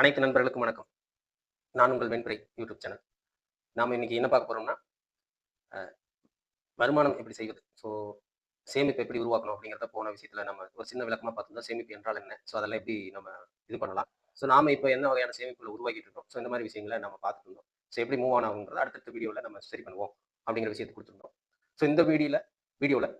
அனைத்து நண்பர்களுக்கும் வணக்கம். நான் உங்கள் வெண்புரை யூடியூப் சேனல். நாம் இன்னைக்கு என்ன பார்க்க போறோம்னா வருமானம் எப்படி செய்வது? ஸோ சேமிப்பு எப்படி உருவாக்கணும் அப்படிங்கிறத போன விஷயத்துல நம்ம ஒரு சின்ன விளக்கமா பார்த்துருந்தோம் சேமிப்பு என்றால் என்ன? ஸோ அதெல்லாம் எப்படி நம்ம இது பண்ணலாம்? ஸோ நாம இப்போ என்ன வகையான சேமிப்புகளை உருவாக்கிட்டு இருக்கோம்? ஸோ இந்த மாதிரி விஷயங்களை நம்ம பார்த்துட்டு இருந்தோம். ஸோ எப்படி மூவ் ஆன் ஆகுங்கிறத அடுத்தடுத்த வீடியோவில் நம்ம சரி பண்ணுவோம் அப்படிங்கிற விஷயத்தை கொடுத்துருந்தோம். ஸோ இந்த வீடியோவில் வீடியோவில்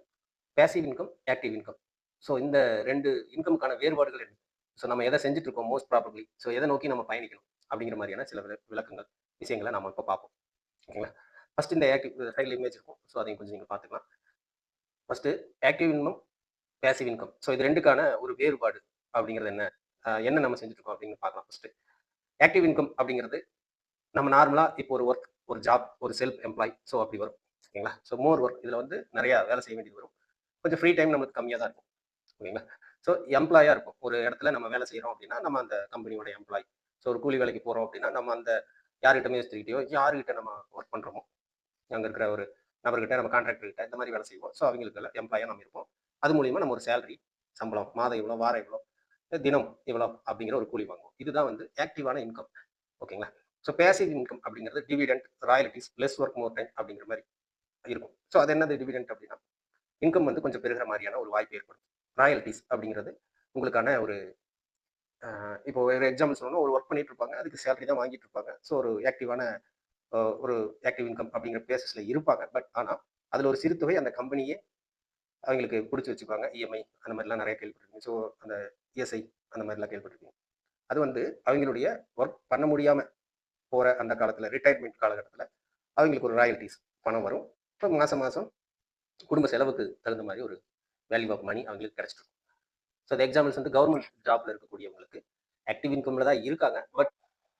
passive income active income so இந்த ரெண்டு இன்கமுக்கான வேறுபாடுகள் என்ன? ஸோ நம்ம எதை செஞ்சுட்டு இருக்கோம் மோஸ்ட் ப்ராபப்ளி ஸோ எதை நோக்கி நம்ம பயணிக்கணும் அப்படிங்கிற மாதிரியான சில விளக்கங்கள் விஷயங்களை நம்ம இப்போ பார்ப்போம். ஓகேங்களா? ஃபர்ஸ்ட் இந்த ஆக்டிவ் சைடில் இமேஜ் இருக்கும். ஸோ அதையும் கொஞ்சம் நீங்கள் பார்த்துக்கலாம். First active income passive income so இது ரெண்டுக்கான ஒரு வேறுபாடு அப்படிங்கிறது என்ன? என்ன நம்ம செஞ்சுட்டு இருக்கோம் அப்படின்னு பார்க்கலாம் ஃபர்ஸ்ட் ஆக்டிவ் இன்கம் அப்படிங்கிறது நம்ம நார்மலாக இப்போ ஒரு ஒர்க் ஒரு ஜாப் ஒரு செல்ஃப் எம்ப்ளாய் ஸோ அப்படி வரும். ஓகேங்களா? ஸோ மோர் ஒர்க் இதில் வந்து நிறையா வேலை செய்ய வேண்டியது வரும். கொஞ்சம் ஃப்ரீ டைம் நமக்கு கம்மியாக தான் இருக்கும். ஓகேங்களா? ஸோ எம்ப்ளாயாக இருக்கும் ஒரு இடத்துல நம்ம வேலை செய்கிறோம் அப்படின்னா நம்ம அந்த கம்பெனியோட எம்ப்ளாய் ஸோ ஒரு கூலி வேலைக்கு போகிறோம் அப்படின்னா நம்ம அந்த யார்கிட்ட மேஸ்திரிக்கிட்டயோ யாருக்கிட்ட நம்ம ஒர்க் பண்ணுறோமோ அங்கே இருக்கிற ஒரு நபர்கிட்ட நம்ம கான்ட்ராக்டர்கிட்ட இந்த மாதிரி வேலை செய்வோம். ஸோ அவங்களுக்கு எல்லாம் எம்ப்ளாயாக நம்ம இருப்போம். அது மூலியமா நம்ம ஒரு சேலரி சம்பளம் மாதம் இவ்வளோ வாரம் இவ்வளோ தினம் இவ்வளோ அப்படிங்கிற ஒரு கூலி வாங்குவோம். இதுதான் வந்து ஆக்டிவான இன்கம் ஓகேங்களா? ஸோ பேசிவ் இன்கம் அப்படிங்கிறது dividend royalties less work more time அப்படிங்கிற மாதிரி இருக்கும். ஸோ அது என்னது டிவிடெண்ட் அப்படின்னா இன்கம் வந்து கொஞ்சம் பெருகிற மாதிரியான ஒரு வாய்ப்பு ஏற்படும் ராயல்டிஸ் அப்படிங்கிறது உங்களுக்கான ஒரு இப்போ ஒரு எக்ஸாம்பிள் சொல்லணும் ஒரு ஒர்க் பண்ணிட்டு இருப்பாங்க அதுக்கு சேலரி தான் வாங்கிட்டு இருப்பாங்க ஸோ ஒரு ஆக்டிவான ஒரு ஆக்டிவ் இன்கம் அப்படிங்கிற பேசஸில் இருப்பாங்க. பட் ஆனால் அதில் ஒரு சிறு தொகை அந்த கம்பெனியே அவங்களுக்கு பிடிச்சி வச்சுப்பாங்க இஎம்ஐ அந்த மாதிரிலாம் நிறைய கேள்விப்பட்டிருக்கீங்க. ஸோ அந்த இஎஸ்ஐ அந்த மாதிரிலாம் கேள்விப்பட்டிருக்கீங்க. அது வந்து அவங்களுடைய ஒர்க் பண்ண முடியாமல் போகிற அந்த காலத்தில் ரிட்டையர்மெண்ட் காலகட்டத்தில் அவங்களுக்கு ஒரு ராயல்டிஸ் பணம் வரும். இப்போ மாதம் மாதம் குடும்ப செலவுக்கு தகுந்த மாதிரி ஒரு வேல்யூ ஆஃப் மணி அவங்களுக்கு கிடைச்சிருக்கும் ஸோ அந்த எக்ஸாம்பிள்ஸ் வந்து கவர்மெண்ட் ஜாப்ல இருக்கக்கூடியவங்களுக்கு ஆக்டிவ் இன்கம்ல தான் இருக்காங்க. பட்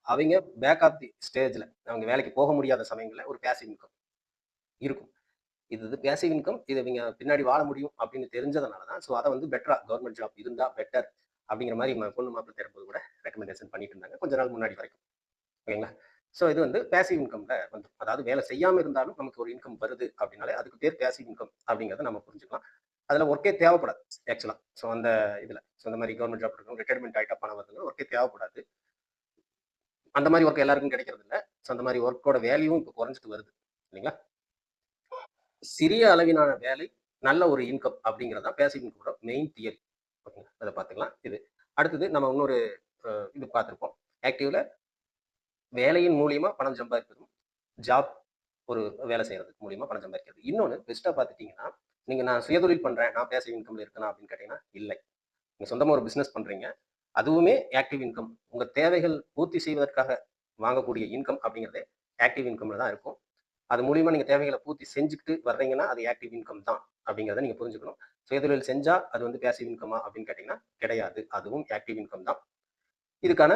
அவங்க பேக் ஆஃப் தி ஸ்டேஜில் அவங்க வேலைக்கு போக முடியாத சமயங்களில் ஒரு பேசிவ் இன்கம் இருக்கும். இது இது பேசிவ் இன்கம் இது இவங்க பின்னாடி வாழ முடியும் அப்படின்னு தெரிஞ்சதுனால தான் ஸோ அதை வந்து பெட்டரா கவர்மெண்ட் ஜாப் இருந்தா பெட்டர் அப்படிங்கிற மாதிரி பொண்ணு மாப்பிள்ளை தேடும்போது கூட ரெக்கமெண்டேஷன் பண்ணிட்டு இருந்தாங்க கொஞ்ச நாள் முன்னாடி வரைக்கும். ஓகேங்களா? ஸோ இது வந்து பேசிவ் இன்கம்ல வந்து அதாவது வேலை செய்யாம இருந்தாலும் நமக்கு ஒரு இன்கம் வருது அப்படின்னாலே அதுக்கு பேர் பேசிவ் இன்கம் அப்படிங்கிறத நம்ம புரிஞ்சுக்கலாம். அதில் ஒர்க்கே தேவைப்படாது ஆக்சுவலாக ஸோ அந்த இதில் ஸோ அந்த மாதிரி கவர்மெண்ட் ஜாப் இருக்கும் ரிட்டையர்மெண்ட் ஆகிட்ட பணம் வருதுன்னா ஒர்க்கே தேவைப்படாது. அந்த மாதிரி ஒர்க் எல்லாருக்கும் கிடைக்கிறது இல்லை ஸோ அந்த மாதிரி ஒர்க்கோட வேல்யூவும் இப்போ குறைஞ்சிட்டு வருது இல்லைங்களா? சிறிய அளவிலான வேலை நல்ல ஒரு இன்கம் அப்படிங்கிறது தான் பேசிவ் மெயின் தியரி ஓகேங்களா அதை பார்த்துக்கலாம். இது அடுத்தது நம்ம இன்னொரு இது பார்த்துருப்போம். ஆக்டிவ்ல வேலையின் மூலியமா பணம் சம்பாதிப்பதும் ஜாப் ஒரு வேலை செய்யறதுக்கு மூலியமா பணம் சம்பாதிக்கிறது. இன்னொன்று பெஸ்ட்டாக பார்த்துட்டிங்கன்னா நீங்கள் நான் சுயதொழில் பண்ணுறேன் நான் பேசிவ் இன்கம்ல இருக்கணும் அப்படின்னு கேட்டிங்கன்னா இல்லை. நீங்கள் சொந்தமாக ஒரு பிஸ்னஸ் பண்ணுறீங்க அதுவுமே ஆக்டிவ் இன்கம் உங்கள் தேவைகள் பூர்த்தி செய்வதற்காக வாங்கக்கூடிய இன்கம் அப்படிங்கிறதே ஆக்டிவ் இன்கம்ல தான் இருக்கும். அது மூலியமா நீங்கள் தேவைகளை பூர்த்தி செஞ்சுக்கிட்டு வர்றீங்கன்னா அது ஆக்டிவ் இன்கம் தான் அப்படிங்கிறத நீங்கள் புரிஞ்சுக்கணும். சுயதொழில் செஞ்சால் அது வந்து பேசிவ் இன்கமா அப்படின்னு கேட்டிங்கன்னா கிடையாது. அதுவும் ஆக்டிவ் இன்கம் தான். இதுக்கான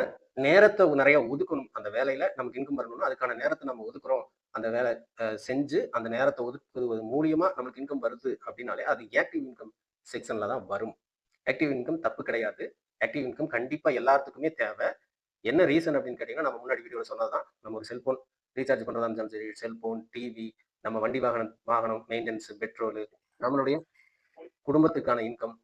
நேரத்தை நிறைய ஒதுக்கணும். அந்த வேலையில நமக்கு இன்கம் வரணும்னா அதுக்கான நேரத்தை நம்ம ஒதுக்குறோம் அந்த வேலை செஞ்சு அந்த நேரத்தை ஒதுக்குவது மூலியமா நமக்கு இன்கம் வருது அப்படின்னாலே அது ஆக்டிவ் இன்கம் செக்ஷன்ல தான் வரும். ஆக்டிவ் இன்கம் தப்பு கிடையாது. ஆக்டிவ் இன்கம் கண்டிப்பா எல்லாத்துக்குமே தேவை. என்ன ரீசன் அப்படின்னு கேட்டீங்கன்னா நம்ம முன்னாடி வீடியோவில் சொன்னதுதான். நம்ம ஒரு செல்போன் ரீசார்ஜ் பண்றதா இருந்தாலும் சரி செல்போன் டிவி நம்ம வண்டி வாகனம் வாகனம் மெயின்டெனன்ஸ் பெட்ரோலு நம்மளுடைய குடும்பத்துக்கான இன்கம்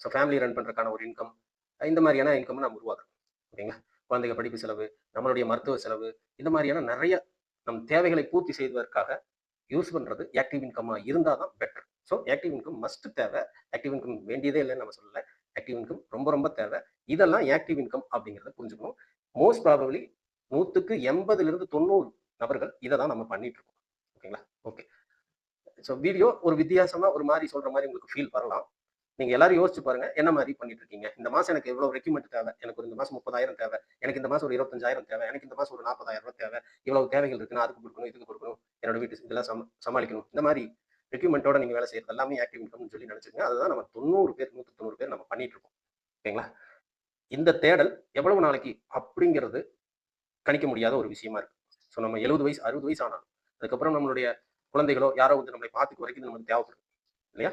ஸோ ஃபேமிலி ரன் பண்ணுறதுக்கான ஒரு இன்கம் இந்த மாதிரியான இன்கம் நம்ம உருவாக்குறோம் ஓகேங்களா? குழந்தைங்க படிப்பு செலவு நம்மளுடைய மருத்துவ செலவு இந்த மாதிரியான நிறைய நம் தேவைகளை பூர்த்தி செய்வதற்காக யூஸ் பண்றது ஆக்டிவ் இன்கம்மாக இருந்தால் தான் better so active income must தேவை. ஆக்டிவ் இன்கம் வேண்டியதே இல்லைன்னு நம்ம சொல்லலை. ஆக்டிவ் இன்கம் ரொம்ப ரொம்ப தேவை. இதெல்லாம் ஆக்டிவ் இன்கம் அப்படிங்கிறத புரிஞ்சுக்கணும். மோஸ்ட் ப்ராபப்ளி நூற்றுக்கு எண்பதுல இருந்து தொண்ணூறு நபர்கள் இதை தான் நம்ம பண்ணிட்டு இருக்கோம். ஓகேங்களா ஓகே ஸோ வீடியோ ஒரு வித்தியாசமா ஒரு மாதிரி சொல்ற மாதிரி உங்களுக்கு ஃபீல் வரலாம். நீங்க எல்லாரும் யோசிச்சு பாருங்க என்ன மாதிரி பண்ணிட்டு இருக்கீங்க இந்த மாசம் எனக்கு எவ்வளவு ரெக்யூமெண்ட் தேவை? எனக்கு ஒரு இந்த மாசம் முப்பதாயிரம் தேவை. எனக்கு இந்த மாசம் ஒரு இருபத்தஞ்சாயிரம் தேவை. எனக்கு இந்த மாசம் ஒரு நாற்பதாயிரம் ரூபாய் தேவை. இவ்வளவு தேவைகள் இருக்கு நான் அதுக்கு கொடுக்கணும் இதுக்கு கொடுக்கணும். என்னோட வீட்டு இதெல்லாம் சம சமாளிக்கணும். இந்த மாதிரி ரெக்யூமெண்ட்டோட நீங்க வேலை செய்யறது எல்லாமே ஆக்டிவ் இன்கம்னு சொல்லி நினைச்சுங்க அதுதான் நம்ம தொண்ணூறு பேர் நூத்தி தொண்ணூறு பேர் நம்ம பண்ணிட்டு இருக்கோம் ஓகேங்களா? இந்த தேடல் எவ்வளவு நாளைக்கு அப்படிங்கிறது கணிக்க முடியாத ஒரு விஷயமா இருக்கு. ஸோ நம்ம எழுபது வயசு அறுபது வயசு ஆனாலும் அதுக்கப்புறம் நம்மளுடைய குழந்தைகளோ யாரோ வந்து நம்மளை பார்த்துக்க வரைக்கும் நமக்கு தேவைப்படுது இல்லையா?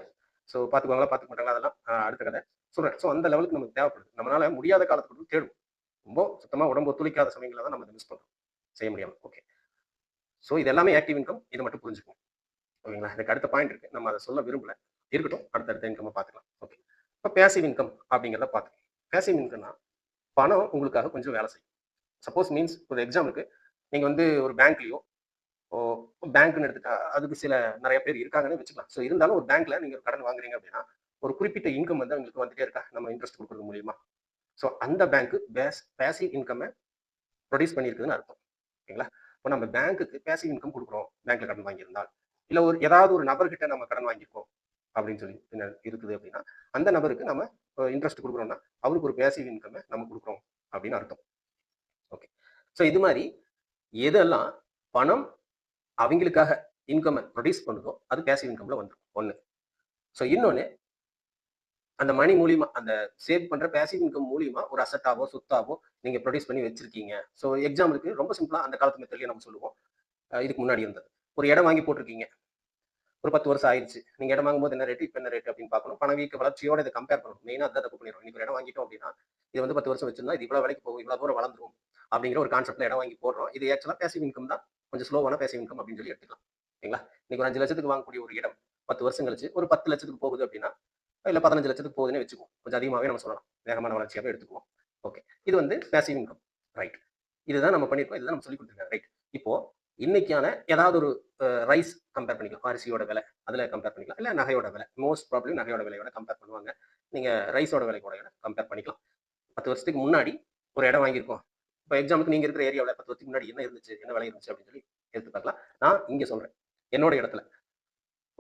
ஸோ பார்த்துக்குவாங்களா பார்த்துக்க மாட்டாங்களா அதெல்லாம் அடுத்த கதை. சொல்றேன். ஸோ அந்த லெவலுக்கு நமக்கு தேவைப்படுது. நம்மளால முடியாத காலத்துக்கு தேடும் ரொம்ப சுத்தமாக உடம்பு ஒத்துழைக்காத சமயங்களில் தான் நம்ம மிஸ் பண்ணுறோம் செய்ய முடியாமல் ஓகே ஸோ இது எல்லாமே ஆக்டிவ் இன்கம் இதை மட்டும் புரிஞ்சுக்கணும் ஓகேங்களா? எனக்கு அடுத்த பாயிண்ட் இருக்கு. நம்ம அதை சொல்ல விரும்பல. இருக்கட்டும். அடுத்தடுத்த இன்கம்மை பார்த்துக்கலாம். ஓகே இப்போ பேசிவ் இன்கம் அப்படிங்கிறத பார்த்துக்கலாம். பேசிவ் இன்கம்னா பணம் உங்களுக்காக கொஞ்சம் வேலை செய்யும். சப்போஸ் மீன்ஸ் ஒரு எக்ஸாம்பிளுக்கு நீங்கள் வந்து ஒரு பேங்க்லேயோ பேங்க்னு எடுத்துட்டா அதுக்கு சில நிறைய பேர் இருக்காங்கன்னு வச்சுக்கலாம். ஸோ இருந்தாலும் ஒரு பேங்க்ல நீங்க ஒரு கடன் வாங்குறீங்க அப்படின்னா ஒரு குறிப்பிட்ட இன்கம் வந்து அவங்களுக்கு வந்துட்டே இருக்கா? நம்ம இன்ட்ரெஸ்ட் கொடுக்குறது மூலியமா. ஸோ அந்த பேங்க் பேஸ் பேசிவ் இன்கம்மை ப்ரொடியூஸ் பண்ணியிருக்குதுன்னு அர்த்தம். ஓகேங்களா? இப்போ நம்ம பேங்க்குக்கு பேசிவ் இன்கம் கொடுக்குறோம் பேங்க்ல கடன் வாங்கியிருந்தால். இல்லை ஒரு ஏதாவது ஒரு நபர்கிட்ட நம்ம கடன் வாங்கியிருக்கோம் அப்படின்னு சொல்லி என்ன இருக்குது அப்படின்னா அந்த நபருக்கு நம்ம இன்ட்ரெஸ்ட் கொடுக்குறோம்னா அவருக்கு ஒரு பேசிவ் இன்கம்மை நம்ம கொடுக்குறோம் அப்படின்னு அர்த்தம். ஓகே. ஸோ இது மாதிரி எதெல்லாம் பணம் அவங்களுக்காக இன்கம்மை ப்ரொடியூஸ் பண்ணுதோ அது பேசிவ் இன்கம்ல வந்துடும் ஒன்று ஸோ இன்னொன்று அந்த மணி மூலியமா அந்த சேவ் பண்ற பேசிவ் இன்கம் மூலியமா ஒரு அசட்டாவோ சொத்தாவோ நீங்க ப்ரொடியூஸ் பண்ணி வச்சிருக்கீங்க. ஸோ எக்ஸாம்பிளுக்கு ரொம்ப சிம்பிளா அந்த காலத்து மெத்தட்லயே நம்ம சொல்லுவோம். இதுக்கு முன்னாடி இருந்தது. ஒரு இடம் வாங்கி போட்டிருக்கீங்க. ஒரு பத்து வருஷம் ஆயிடுச்சு நீங்க இடம் வாங்கும்போது என்ன ரேட் இப்போ என்ன ரேட் அப்படின்னு பார்க்கணும். பணவீக்க வளர்ச்சியோட இதை கம்பேர் பண்ணணும். மெயினாக அதான் தப்பு பண்ணிடும் ஒரு இடம் வாங்கிட்டோம் அப்படின்னா இது வந்து பத்து வருஷம் வச்சிருந்தா இது இவ்வளவு விலைக்கு போகும் இவ்வளவு தூரம் வளர்ந்துரும் அப்படிங்கிற ஒரு கான்செப்ட்ல இடம் வாங்கி போடுறோம். இது ஆக்சுவலா பேசிவ் இன்கம் தான். கொஞ்சம் ஸ்லோவான பேசிவ் இன்கம் அப்படின்னு சொல்லி எடுத்துக்கலாம். ஓகேங்களா இன்னைக்கு ஒரு அஞ்சு லட்சத்துக்கு வாங்கக்கூடிய ஒரு இடம் பத்து வருஷம் கழிச்சு ஒரு பத்து லட்சத்துக்கு போகுது அப்படின்னா இல்லை பதினஞ்சு லட்சத்துக்கு போகுதுன்னு வச்சுக்குவோம். கொஞ்சம் அதிகமாகவே நம்ம சொல்லலாம். வேகமான வளர்ச்சியாகவே எடுத்துக்குவோம். ஓகே இது வந்து பேசிவ் இன்கம் ரைட் இதுதான் நம்ம பண்ணியிருக்கோம் இதுதான் நம்ம சொல்லி கொடுத்துருக்காங்க. ரைட் இப்போ இன்னைக்கான ஏதாவது ஒரு ரைஸ் கம்பேர் பண்ணிக்கலாம். அரிசியோட விலை அதில் கம்பேர் பண்ணிக்கலாம். இல்லை நகையோட விலை. மோஸ்ட் ப்ராப்ளம் நகையோட விலையோட கம்பேர் பண்ணுவாங்க. நீங்கள் ரைஸோட விலை கூட கம்பேர் பண்ணிக்கலாம். பத்து வருஷத்துக்கு முன்னாடி ஒரு இடம் வாங்கியிருக்கோம். இப்போ எக்ஸாமுக்கு நீங்கள் இருக்கிற ஏரியாவில் பத்து வருஷத்துக்கு முன்னாடி என்ன இருந்துச்சு? என்ன விலை இருந்துச்சு? அப்படின்னு சொல்லி எடுத்து பார்க்கலாம். நான் இங்கே சொல்கிறேன் என்னோட இடத்துல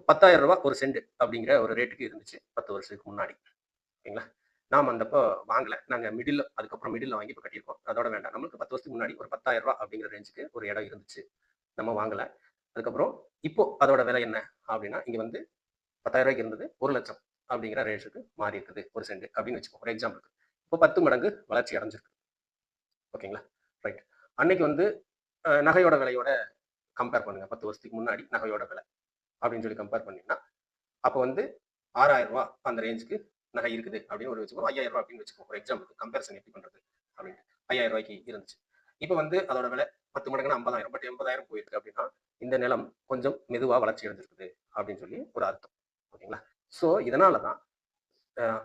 பத்தாயிரம் ரூபாய் ஒரு சென்ட் அப்படிங்கிற ஒரு ரேட்டுக்கு இருந்துச்சு பத்து வருஷத்துக்கு முன்னாடி. ஓகேங்களா? நாம் அந்தப்போ வாங்கல. நாங்கள் மிடில் அதுக்கப்புறம் மிடில் வாங்கி இப்போ கட்டியிருக்கோம். அதோட வேண்டாம். நம்மளுக்கு பத்து வருஷத்துக்கு முன்னாடி ஒரு பத்தாயிரம் ரூபாய் அப்படிங்கிற ரேஞ்சுக்கு ஒரு இடம் இருந்துச்சு. நம்ம வாங்கல. அதுக்கப்புறம் இப்போ அதோட விலை என்ன? அப்படின்னா இங்க வந்து பத்தாயிரம் ரூபாய்க்கு இருந்தது ஒரு லட்சம் அப்படிங்கிற ரேஞ்சுக்கு மாறி இருக்குது ஒரு சென்ட் அப்படின்னு வச்சுக்கோ ஒரு எக்ஸாம்பிளுக்கு இப்போ பத்து மடங்கு வளர்ச்சி அடைஞ்சிருக்கு. ஓகேங்களா? ரைட் அன்னைக்கு வந்து நகையோட விலையோட கம்பேர் பண்ணுங்க. பத்து வருஷத்துக்கு முன்னாடி நகையோட விலை. அப்படின்னு சொல்லி கம்பேர் பண்ணீங்கன்னா அப்போ வந்து ஆறாயிரம் ரூபாய் அந்த ரேஞ்சுக்கு நகை இருக்குது அப்படின்னு ஒரு வச்சுக்கோ ஐயாயிரம் ரூபாய் அப்படின்னு வச்சுக்கோ ஒரு எக்ஸாம்பிள் கம்பேரிசன் எப்படி பண்றது அப்படின்னு ஐயாயிரம் ரூபாய்க்கு இருந்துச்சு. இப்போ வந்து அதோட விலை பத்து மடங்குனா ஐம்பதாயிரம். பட் எண்பதாயிரம் போயிருக்கு அப்படின்னா இந்த நிலம் கொஞ்சம் மெதுவா வளர்ச்சி அடைஞ்சிருக்குது அப்படின்னு சொல்லி ஒரு அர்த்தம். ஓகேங்களா? ஸோ இதனால தான்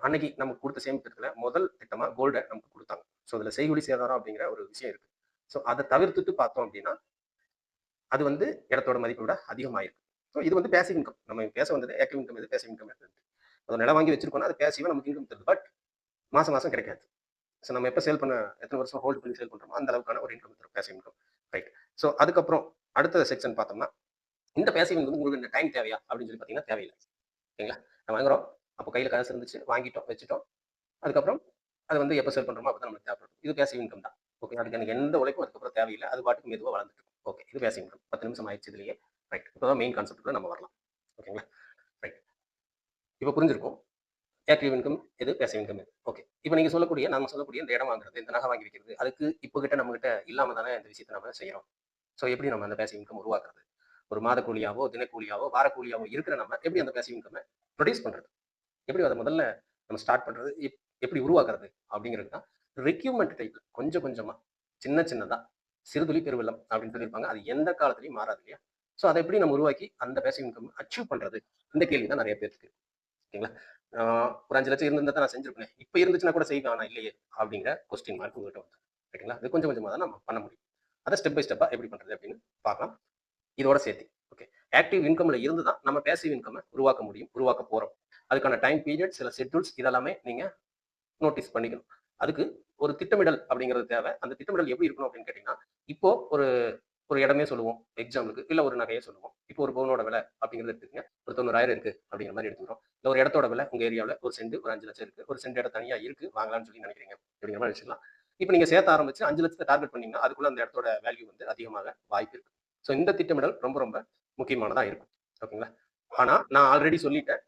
அன்னைக்கு நமக்கு கொடுத்த சேமிப்பு முதல் திட்டமா கோல்டை நமக்கு கொடுத்தாங்க. ஸோ அதில் செய்குலி சேதாரம் அப்படிங்கிற ஒரு விஷயம் இருக்கு. ஸோ அதை தவிர்த்துட்டு பார்த்தோம் அப்படின்னா அது வந்து இடத்தோட மதிப்பை விட அதிகமாயிருக்கு. ஸோ இது வந்து பேசிவ் இன்கம் நம்ம பேச வந்தது ஆக்டிவ் இன்கம் இது பேசிவ் இன்கம் எது அதை நிலம் வாங்கி வச்சிருக்கோம்னா அது பேசிவாக நமக்கு இன்கம் தருது. பட் மாதம் மாதம் கிடைக்காது. ஸோ நம்ம எப்போ சேல் பண்ண எத்தனை வருஷம் ஹோல்ட் பண்ணி சேல் பண்ணுறோமோ அந்த அளவுக்கான ஒரு இன்கம் தரும். பேசிவ் இன்கம் ரைட் ஸோ அதுக்கப்புறம் அடுத்த செக்ஷன் பார்த்தோம்னா இந்த பேசிவ் இன்கம் உங்களுக்கு இந்த டைம் தேவையா? அப்படின்னு சொல்லி பார்த்தீங்கன்னா தேவையில்லை. ஓகேங்களா நம்ம வாங்குறோம். அப்போ கையில் காசு இருந்துச்சு வாங்கிட்டோம் வச்சுட்டோம். அதுக்கப்புறம் அது வந்து எப்போ சேல் பண்ணுறோமோ அப்போ தான் நமக்கு தேவைப்படும். இது பேசிவ் இன்கம் தான். ஓகே அதுக்கு எனக்கு எந்த உழைப்பும் அதுக்கப்புறம் தேவையில்லை. அது பாட்டுக்கு மெதுவாக வளர்ந்துட்டு ஓகே இது பேசிவ் இன்கம் பத்து நிமிஷம் ஆயிடுச்சு இதுலயே. ரைட் இப்போ தான் மெயின் கான்செப்ட்ல நம்ம வரலாம். ஓகேங்களா ரைட் இப்போ புரிஞ்சிருக்கும். ஆக்டிவ் இன்கம் எது? பேசிவ் இன்கம் எது? ஓகே இப்போ நீங்கள் சொல்லக்கூடிய நம்ம சொல்லக்கூடிய இந்த இடம் வாங்குறது இந்த நகை வாங்கி வைக்கிறது அதுக்கு இப்போ கிட்ட நம்ம கிட்ட இல்லாம தானே இந்த விஷயத்தை நம்ம செய்யறோம். ஸோ எப்படி நம்ம அந்த பேசிவ் இன்கம் உருவாக்குறது? ஒரு மாத கூலியாவோ தினக்கூலியாவோ வார கூலியாவோ இருக்கிற நம்ம எப்படி அந்த பேசிவ் இன்கம் ப்ரொடியூஸ் பண்றது? எப்படி அதை முதல்ல நம்ம ஸ்டார்ட் பண்றது? எப்படி உருவாக்குறது அப்படிங்கிறது தான் ரெக்யூப்மெண்ட் டைப்ல கொஞ்சம் கொஞ்சமா சின்ன சின்னதா சிறுதுளி பெருவெள்ளம் அப்படின்னு சொல்லியிருப்பாங்க. அது எந்த காலத்துலயும் மாறாது இல்லையா? ஸோ அதை எப்படி நம்ம உருவாக்கி அந்த பேசிவ் இன்கம் அச்சீவ் பண்றது? இந்த கேள்வி தான் நிறைய பேருக்கு ஓகேங்களா? ஒரு அஞ்சு லட்சம் இருந்திருந்தா தான் நான் செஞ்சிருப்பேன். இப்போ இருந்துச்சுன்னா கூட செய்வேன் ஆனால் இல்லையே அப்படிங்கிற கொஸ்டின் மார்க் உங்கள்கிட்ட வந்து ஓகேங்களா? அது கொஞ்சம் கொஞ்சமாக தான் நம்ம பண்ண முடியும். அதை ஸ்டெப் பை ஸ்டெப்பாக எப்படி பண்றது அப்படின்னு பார்க்கலாம். இதோட சேர்த்து ஓகே ஆக்டிவ் இன்கம்ல இருந்து தான் நம்ம பேசிவ் இன்கம் உருவாக்க முடியும் உருவாக்க போறோம். அதுக்கான டைம் பீரியட் சில ஷெட்யூல்ஸ் இதெல்லாமே நீங்க நோட்டீஸ் பண்ணிக்கணும். அதுக்கு ஒரு திட்டமிடல் அப்படிங்கிறது தேவை. அந்த திட்டமிடல் எப்படி இருக்கணும் அப்படின்னு கேட்டீங்கன்னா இப்போ ஒரு ஒரு இடமே சொல்லுவோம் எக்ஸாம்பிளுக்கு இல்லை ஒரு நகையே சொல்லுவோம். இப்போ ஒரு பவுனோட விலை அப்படிங்கிறது எடுத்துக்கங்க. ஒரு தொண்ணூறாயிரம் இருக்கு அப்படிங்கிற மாதிரி எடுத்துக்கிறோம். இல்லை ஒரு இடத்தோட விலை உங்கள் ஏரியாவில் ஒரு சென்ட் ஒரு அஞ்சு லட்சம் இருக்கு. ஒரு சென்ட் இடம் தனியாக இருக்கு வாங்கலாம்னு சொல்லி நினைக்கிறீங்க அப்படிங்கிற மாதிரி வச்சுக்கலாம். இப்போ நீங்கள் சேர்த்த ஆரம்பிச்சு அஞ்சு லட்சத்தை டார்கெட் பண்ணீங்கன்னா அதுக்குள்ள அந்த இடத்தோட வேல்யூ வந்து அதிகமாக வாய்ப்பு இருக்கு. ஸோ இந்த திட்டமிடல் ரொம்ப ரொம்ப முக்கியமானதாக இருக்கும். ஓகேங்களா? ஆனால் நான் ஆல்ரெடி சொல்லிட்டேன்.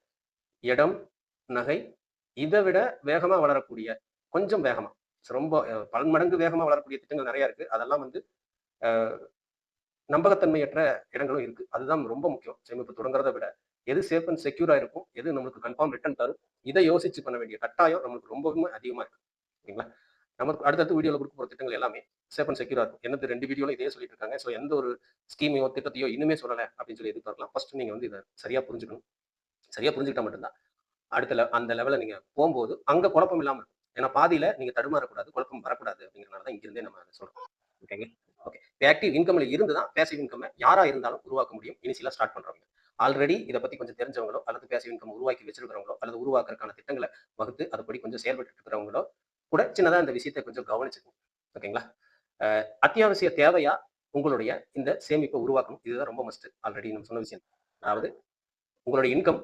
இடம் நகை இதை விட வேகமா வளரக்கூடிய கொஞ்சம் வேகமா ரொம்ப பல பன்மடங்கு வேகமா வளரக்கூடிய திட்டங்கள் நிறைய இருக்கு. அதெல்லாம் வந்து நம்பகத்தன்மையற்ற இடங்களும் இருக்கு. அதுதான் ரொம்ப முக்கியம். சேமிப்பு தொடங்குறதை விட எது சேஃப் அண்ட் செக்யூரா இருக்கும் எது நம்மளுக்கு கன்ஃபார்ம் ரிட்டர்ன் தரும் இதை யோசிச்சு பண்ண வேண்டிய கட்டாயம் நம்மளுக்கு ரொம்பவுமே அதிகமா இருக்கு. ஓகேங்களா நமக்கு அடுத்தடுத்து வீடியோவில் கொடுக்க போற திட்டங்கள் எல்லாமே சேஃப் அண்ட் செக்யூரா இருக்கும். என்னது ரெண்டு வீடியோவில் இதே சொல்லிட்டு இருக்காங்க. ஸோ எந்த ஒரு ஸ்கீமையோ திட்டத்தையோ இன்னுமே சொல்லலை அப்படின்னு சொல்லி எதிர்பார்க்கலாம். ஃபர்ஸ்ட் நீங்க வந்து இதை சரியா புரிஞ்சுக்கணும். சரியா புரிஞ்சுக்கிட்டா மட்டும்தான். அடுத்த அந்த லெவலில் நீங்க போகும்போது அங்க குழப்பம் இல்லாமல் இருக்கும். ஏன்னா பாதியில நீங்க தடுமாறக்கூடாது குழப்பம் வரக்கூடாது அப்படிங்கிறனால தான் இங்கிருந்தே நம்ம அதை சொல்றோம். ஓகேங்களா ஓகே ஆக்டிவ் இன்கம்ல இருந்து தான் பேசிவ் இன்கம் யாரா இருந்தாலும் உருவாக்க முடியும். இனிஷியலாக ஸ்டார்ட் பண்ணுறவங்க ஆல்ரெடி இதை பத்தி கொஞ்சம் தெரிஞ்சவங்களோ அல்லது பேசிவ் இன்கம் உருவாக்கி வச்சிருக்கிறவங்களோ அல்லது உருவாக்குறதுக்கான திட்டங்களை வகுத்து அதுபடி கொஞ்சம் செயல்பட்டு இருக்கிறவங்களோ கூட சின்னதா இந்த விஷயத்தை கொஞ்சம் கவனிச்சுக்கணும். ஓகேங்களா அத்தியாவசிய தேவையா உங்களுடைய இந்த சேமிப்பை உருவாக்கணும். இதுதான் ரொம்ப மஸ்ட் ஆல்ரெடி நம்ம சொன்ன விஷயம். அதாவது உங்களுடைய இன்கம்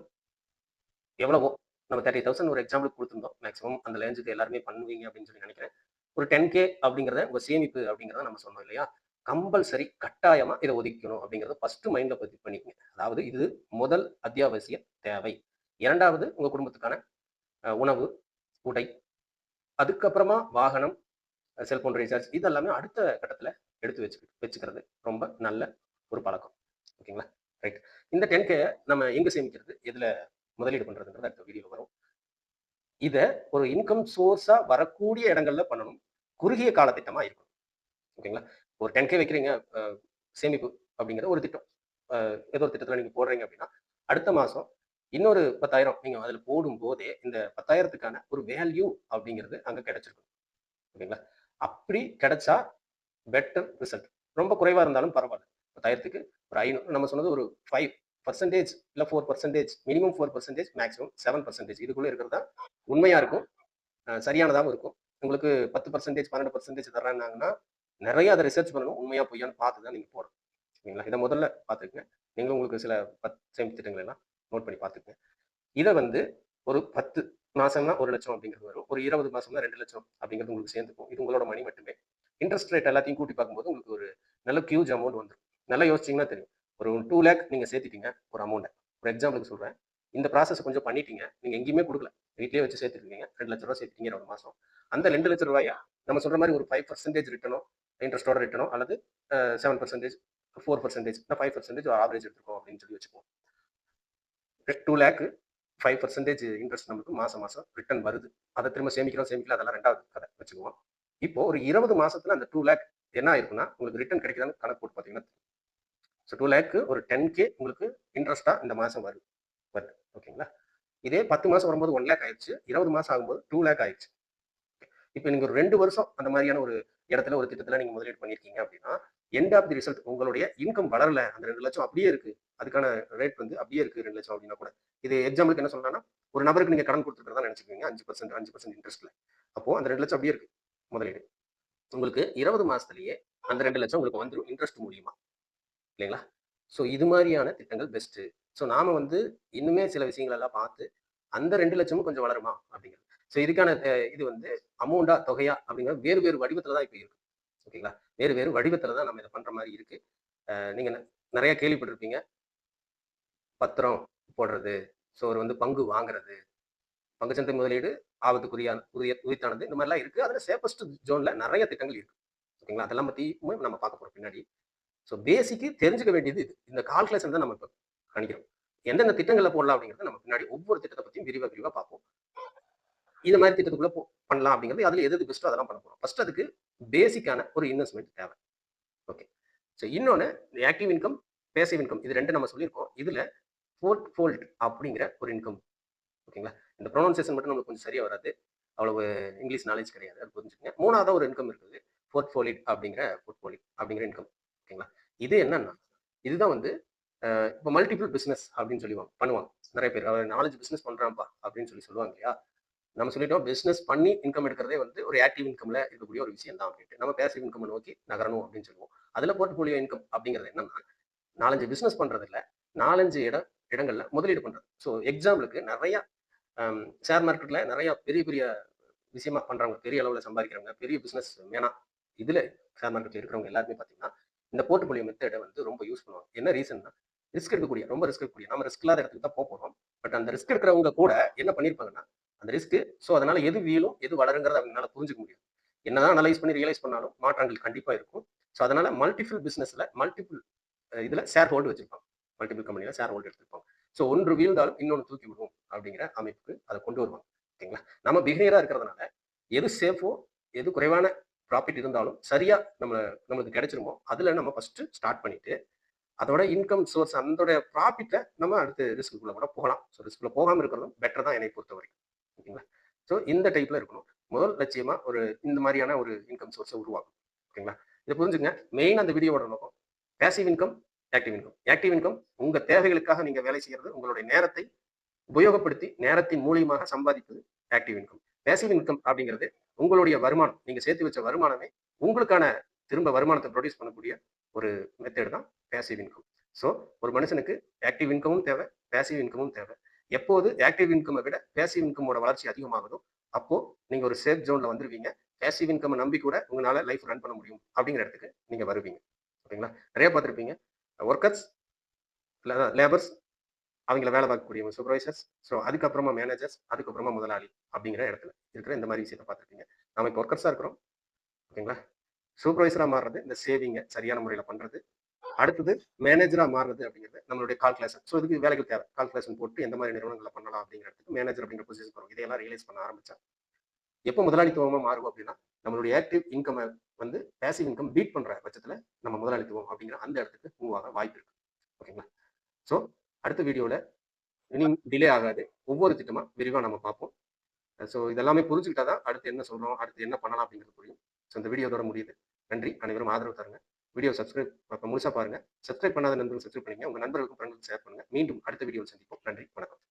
எவ்வளவோ. நம்ம தேர்ட்டி தௌசண்ட் ஒரு எக்ஸாம்பிள் கொடுத்துருந்தோம். மேக்ஸிமம் அந்த லேஞ்சுக்கு எல்லாருமே பண்ணுவீங்க அப்படின்னு சொல்லி நினைக்கிறேன். ஒரு டென் கே அப்படிங்கிறத உங்க சேமிப்பு அப்படிங்கிறத நம்ம சொன்னோம் இல்லையா? கம்பல்சரி கட்டாயமா இதை ஒதுக்கணும் அப்படிங்கிறத ஃபர்ஸ்ட் மைண்ட்ல பதிவு பண்ணிக்கங்க. அதாவது இது முதல் அத்தியாவசிய தேவை. இரண்டாவது உங்க குடும்பத்துக்கான உணவு உடை அதுக்கப்புறமா வாகனம் செல்போன் ரீசார்ஜ் இதெல்லாமே அடுத்த கட்டத்துல எடுத்து வச்சு வச்சுக்கிறது ரொம்ப நல்ல ஒரு பழக்கம். ஓகேங்களா? ரைட் இந்த டென் கே நம்ம எங்க சேமிக்கிறது? எதுல முதலீடு பண்றதுன்றது அடுத்த வீடியோ வரும். இத ஒரு இன்கம் சோர்ஸா வரக்கூடிய இடங்கள்ல பண்ணணும். குறுகிய கால திட்டமா இருக்கும் ஓகேங்களா ஒரு டென் கே வைக்கிறீங்க சேமிப்பு அப்படிங்கிற ஒரு திட்டம். அஹ், ஏதோ ஒரு திட்டத்துல நீங்க போடுறீங்க அப்படின்னா அடுத்த மாசம் இன்னொரு பத்தாயிரம் நீங்க அதுல போடும் போதே இந்த பத்தாயிரத்துக்கான ஒரு வேல்யூ அப்படிங்கிறது அங்க கிடைச்சிருக்கும். ஓகேங்களா அப்படி கிடைச்சா பெட்டர் ரிசல்ட் ரொம்ப குறைவா இருந்தாலும் பரவாயில்ல. பத்தாயிரத்துக்கு ஒரு ஐநூறு நம்ம சொன்னது ஒரு ஃபைவ் பர்சன்டேஜ் இல்லை four percentage minimum four percentage maximum seven percentage இதுக்குள்ளே இருக்கிறது தான் உண்மையாக இருக்கும் சரியானதாகவும் இருக்கும். உங்களுக்கு பத்து பர்சன்டேஜ் பன்னெண்டு பர்சன்டேஜ் தர்றாங்கன்னாங்கன்னா நிறைய அதை ரிசர்ச் பண்ணணும். உண்மையாக பொய்யான்னு பார்த்து தான் நீங்கள் போகிறோம் சரிங்களா? இதை முதல்ல பார்த்துக்குங்க. நீங்களும் உங்களுக்கு சில பத் சேமிப்பு திட்டங்கள் எல்லாம் நோட் பண்ணி பார்த்துக்குங்க. இதை வந்து ஒரு பத்து மாசம்னா ஒரு லட்சம் அப்படிங்கிறது வரும். ஒரு இருபது மாசம்னா ரெண்டு லட்சம் அப்படிங்கிறது உங்களுக்கு சேர்ந்துக்கும். இது உங்களோட மணி மட்டுமே. இன்ட்ரெஸ்ட் ரேட் எல்லாத்தையும் கூட்டி பார்க்கும்போது உங்களுக்கு ஒரு நல்ல கியூஜ் அமௌண்ட் வந்துடும் நல்லா யோசிச்சிங்கன்னா தெரியும். ஒரு டூ லேக் நீங்கள் சேர்த்துட்டீங்க ஒரு அமௌண்ட்டை ஒரு எக்ஸாம்பிளுக்கு சொல்கிறேன் இந்த ப்ராசஸ் கொஞ்சம் பண்ணிட்டீங்க நீங்கள் எங்கேயுமே கொடுக்கல. வீட்லேயே வச்சு சேர்த்துருக்கீங்க ரெண்டு லட்ச ரூபா சேர்த்துட்டீங்க ஒரு மாதம் அந்த ரெண்டு லட்ச ரூபாயா? நம்ம சொல்கிற மாதிரி ஒரு ஃபைவ் பர்சன்டேஜ் ரிட்டனோ இன்ட்ரெஸ்டோட ரிட்டனோ அல்லது seven percentage four percentage five percentage average எடுத்துருக்கோம் அப்படின்னு சொல்லி வச்சுக்குவோம். டூ லேக்கு ஃபைவ் பர்சன்டேஜ் இன்ட்ரெஸ்ட் நமக்கு மாதம் மாதம் ரிட்டர்ன் வருது. அதை திரும்ப சேமிக்கிறோம் சேமிக்கல அதெல்லாம் ரெண்டாவது கதை வச்சுக்குவோம். இப்போ ஒரு இருபது மாசத்துல அந்த டூ லேக் என்ன ஆயிருக்குன்னா உங்களுக்கு ரிட்டர்ன் கிடைக்குதான்னு கணக்கு போட்டு பார்த்தீங்கன்னா ஸோ டூ லேக்கு ஒரு டென் கே உங்களுக்கு இன்ட்ரெஸ்ட்டாக இந்த மாசம் வரும். வருது. ஓகேங்களா இதே பத்து மாசம் வரும்போது ஒன் லேக் ஆயிடுச்சு. இருபது மாசம் ஆகும்போது டூ லேக் ஆயிடுச்சு. இப்போ நீங்கள் ஒரு ரெண்டு வருஷம் அந்த மாதிரியான ஒரு இடத்துல ஒரு திட்டத்தில் நீங்க முதலீடு பண்ணியிருக்கீங்க அப்படின்னா எண்ட் ஆஃப் தி ரிசல்ட் உங்களுடைய இன்கம் வளரல. அந்த ரெண்டு லட்சம் அப்படியே இருக்கு. அதுக்கான ரேட் வந்து அப்படியே இருக்கு ரெண்டு லட்சம் அப்படின்னா கூட. இது எக்ஸாம்பிளுக்கு என்ன சொல்றேன்னா ஒரு நபருக்கு நீங்க கடன் கொடுத்துருக்கிறதா நினைச்சுக்கோங்க அஞ்சு பர்சன்ட் அஞ்சு பர்சன்ட் இன்ட்ரெஸ்ட்ல அப்போ அந்த ரெண்டு லட்சம் அப்படியே இருக்கு முதலீடு. உங்களுக்கு இருபது மாசத்துலயே அந்த ரெண்டு லட்சம் உங்களுக்கு வந்துடும் இன்ட்ரெஸ்ட் மூலியமா. இல்லைங்களா? ஸோ இது மாதிரியான திட்டங்கள் பெஸ்ட் ஸோ நாம வந்து இன்னுமே சில விஷயங்கள் எல்லாம் பார்த்து அந்த ரெண்டு லட்சமும் கொஞ்சம் வளருமா அப்படிங்கிறது ஸோ இதுக்கான இது வந்து அமௌண்டா தொகையா அப்படிங்கிற வேறு வேறு வடிவத்துல தான் இப்போ இருக்கு. ஓகேங்களா? வேறு வேறு வடிவத்துல தான் நம்ம இதை பண்ற மாதிரி இருக்கு. அஹ், நீங்க நிறைய கேள்விப்பட்டிருப்பீங்க. பத்திரம் போடுறது. ஸோ ஒரு வந்து பங்கு வாங்குறது. பங்கு சந்தை முதலீடு ஆபத்துக்குரிய உரிய உரித்தானது இந்த மாதிரிலாம் இருக்கு. அதில் சேஃபஸ்ட் ஜோன்ல நிறைய திட்டங்கள் இருக்கு. ஓகேங்களா? அதெல்லாம் பத்தி நம்ம பார்க்க போறோம் பின்னாடி. ஸோ பேசிக்கு தெரிஞ்சுக்க வேண்டியது இது. இந்த கால்குலேஷன் தான் நம்ம இப்போ கணிக்கிறோம். எந்தெந்த திட்டங்களை போடலாம் அப்படிங்கிறது நம்ம பின்னாடி ஒவ்வொரு திட்டத்தை பற்றியும் விரிவாக விரிவா பார்ப்போம். இந்த மாதிரி திட்டத்துக்குள்ள போ- பண்ணலாம் அப்படிங்கிறது அதுல எது பெஸ்ட்டோ அதெல்லாம் பண்ண போகிறோம் ஃபர்ஸ்ட் அதுக்கு பேசிக்கான ஒரு இன்வெஸ்ட்மெண்ட் தேவை. ஓகே ஸோ இன்னொன்று ஆக்டிவ் இன்கம் பேசிவ் இன்கம் இது ரெண்டு நம்ம சொல்லியிருக்கோம். இதுல ஃபோர்ட் ஃபோல்ட் அப்படிங்கிற ஒரு இன்கம் ஓகேங்களா இந்த ப்ரொனவுன்சியேஷன் மட்டும் நமக்கு கொஞ்சம் சரியா வராது. அவ்வளவு இங்கிலீஷ் நாலேஜ் கிடையாது. அது புரிஞ்சுக்கங்க. மூணாவது ஒரு இன்கம் இருக்குது. போர்ட்ஃபோலிட் அப்படிங்கிற போர்ட்ஃபோலிட் அப்படிங்கிற இன்கம் ஓகேங்களா? இது என்னன்னா இதுதான் வந்து இப்போ மல்டிபிள் பிசினஸ் அப்படின்னு சொல்லுவாங்க பண்ணுவாங்க நிறைய பேர். அவர் நாலேஜ் பிஸ்னஸ் பண்ணுறான்ப்பா அப்படின்னு சொல்லி சொல்லுவாங்க இல்லையா? நம்ம சொல்லிட்டோம் பிசினஸ் பண்ணி இன்கம் எடுக்கிறதே வந்து ஒரு ஆக்டிவ் இன்கம்ல இருக்கக்கூடிய ஒரு விஷயம் தான் அப்படின்ட்டு. நம்ம பேசிவ் இன்கம் நோக்கி நகரணும் அப்படின்னு சொல்லுவோம். அதுல போர்ட்ஃபோலியோ இன்கம் அப்படிங்கிறது என்னன்னா நாலஞ்சு பிஸ்னஸ் பண்றது நாலஞ்சு இடம் இடங்கள்ல முதலீடு பண்ணுறது ஸோ எக்ஸாம்பிளுக்கு நிறைய ஷேர் மார்க்கெட்ல நிறைய பெரிய பெரிய விஷயமா பண்றவங்க பெரிய அளவுல சம்பாதிக்கிறவங்க பெரிய பிசினஸ் வேணாம் இதுல ஷேர் மார்க்கெட்ல இருக்கிறவங்க எல்லாருமே பாத்தீங்கன்னா இந்த போர்ட்ஃபோலியோ மெத்தடை வந்து ரொம்ப யூஸ் பண்ணுவாங்க. என்ன ரீசன்னா ரிஸ்க் எடுக்கக்கூடிய ரொம்ப ரிஸ்க் எடுக்கக்கூடிய நம்ம ரிஸ்க் இல்லாத இடத்துக்கு தான் போக பட் அந்த ரிஸ்க் எடுக்கிறவங்க கூட என்ன பண்ணிருப்பாங்கன்னா அந்த ரிஸ்க் ஸோ அதனால எது வீழும் எது வளருங்கிறத அவங்களால புரிஞ்சுக்க முடியும். என்னதான் அனலைஸ் பண்ணி ரியலைஸ் பண்ணாலும் மாற்றங்கள் கண்டிப்பாக இருக்கும். ஸோ அதனால மல்டிபிள் பிஸ்னஸில் மல்டிபிள் இதுல ஷேர் ஹோல்டு வச்சிருப்பாங்க. மல்டிபிள் கம்பெனியில் ஷேர் ஹோல்டு எடுத்திருப்பாங்க. ஸோ ஒன்று வீழ்ந்தாலும் இன்னொன்று தூக்கி விடுவோம் அப்படிங்கிற அமைப்புக்கு அதை கொண்டு வருவாங்க. ஓகேங்களா? நம்ம பிகினியரா இருக்கிறதுனால எது சேஃபோ எது குறைவான ப்ராஃபிட் இருந்தாலும் சரியா நம்ம நம்மளுக்கு கிடைச்சிருமோ அதுல நம்ம ஃபர்ஸ்ட் ஸ்டார்ட் பண்ணிட்டு அதோட இன்கம் சோர்ஸ் அதோட ப்ராஃபிட்டை நம்ம அடுத்து ரிஸ்க்குள்ள கூட போகலாம். ஸோ ரிஸ்க்குள்ள போகாம இருக்கிறதும் பெட்டர் தான் என்னை பொறுத்த வரைக்கும் ஓகேங்களா? ஸோ இந்த டைப்ல இருக்கணும். முதல் லட்சியமா ஒரு இந்த மாதிரியான ஒரு இன்கம் சோர்ஸை உருவாக்கும் ஓகேங்களா? இதை புரிஞ்சுங்க. மெயின் அந்த வீடியோவோட நோக்கம் passive income active income active income உங்க தேவைகளுக்காக நீங்க வேலை செய்யறது உங்களுடைய நேரத்தை உபயோகப்படுத்தி நேரத்தின் மூலியமாக சம்பாதிப்பது ஆக்டிவ் இன்கம் பேசிவ் இன்கம் அப்படிங்கிறது உங்களுடைய வருமானம் நீங்க சேர்த்து வச்ச வருமானமே உங்களுக்கான திரும்ப வருமானத்தை ப்ரொடியூஸ் பண்ணக்கூடிய ஒரு மெத்தட் தான் பேசிவ் இன்கம் ஸோ ஒரு மனுஷனுக்கு ஆக்டிவ் இன்கமும் தேவை பேசிவ் இன்கமும் தேவை. எப்போது ஆக்டிவ் இன்கமை விட பேசிவ் இன்கமோட வளர்ச்சி அதிகமாகுதோ அப்போ நீங்க ஒரு சேஃப் ஜோன்ல வந்துருவீங்க. பேசிவ் இன்கம் நம்பி கூட உங்களால லைஃப் ரன் பண்ண முடியும் அப்படிங்கிற இடத்துக்கு நீங்க வருவீங்க. ஓகேங்களா நிறைய பார்த்துருப்பீங்க. ஒர்க்கர்ஸ் லேபர்ஸ் அவங்கள வேலை பார்க்கக்கூடிய சூப்பர்வைசர்ஸ் ஸோ அதுக்கப்புறமா மேனேஜர்ஸ் அதுக்கப்புறமா முதலாளி அப்படிங்கிற இடத்துல இருக்கிற இந்த மாதிரி விஷயத்தை பார்த்துருக்கீங்க நம்ம இப்போ ஒர்க்கர்ஸாக இருக்கிறோம். ஓகேங்களா சூப்பர்வைசராக மாறுறது இந்த சேவிங்கை சரியான முறையில் பண்ணுறது அடுத்தது மேனேஜராக மாறுறது அப்படிங்கிறது நம்மளுடைய கால்குலேஷன் ஸோ இதுக்கு வேலைக்கு தேவை. கால்குலேஷன் போட்டு எந்த மாதிரி நிறுவனங்களை பண்ணலாம் அப்படிங்கிறதுக்கு மேனேஜர் அப்படிங்கிற பொசிஷன் வரும். இதையெல்லாம் ரியலைஸ் பண்ண ஆரம்பிச்சா எப்போ முதலாளித்துவமாக மாறும் அப்படின்னா நம்மளுடைய ஆக்டிவ் இன்கம் வந்து பேசிவ் இன்கம் பீட் பண்ற பட்சத்தில் நம்ம முதலாளித்துவம் அப்படிங்கிற அந்த இடத்துக்கு மூவ் ஆக வாய்ப்பு இருக்கு. ஓகேங்களா ஸோ அடுத்த வீடியோவில் இனியும் டிலே ஆகாது. ஒவ்வொரு திட்டமாக விரிவாக நம்ம பார்ப்போம். ஸோ இதெல்லாமே புரிஞ்சுக்கிட்டா தான் அடுத்து என்ன சொல்கிறோம் அடுத்து என்ன பண்ணலாம் அப்படிங்கிறது புரியும். ஸோ இந்த வீடியோதோட முடியுது. நன்றி. அனைவரும் ஆதரவு தருங்க. வீடியோ சப்ஸ்கிரைப் முழுசாக பாருங்கள் சப்ஸ்கிரைப் பண்ணாத நண்பர்கள் சப்ஸ்கிரைப் பண்ணுங்க உங்கள் நண்பர்களுக்கும் ஃப்ரெண்ட்களுக்கு ஷேர் பண்ணுங்கள் மீண்டும் அடுத்த வீடியோவில் சந்திப்போம். நன்றி. வணக்கம்.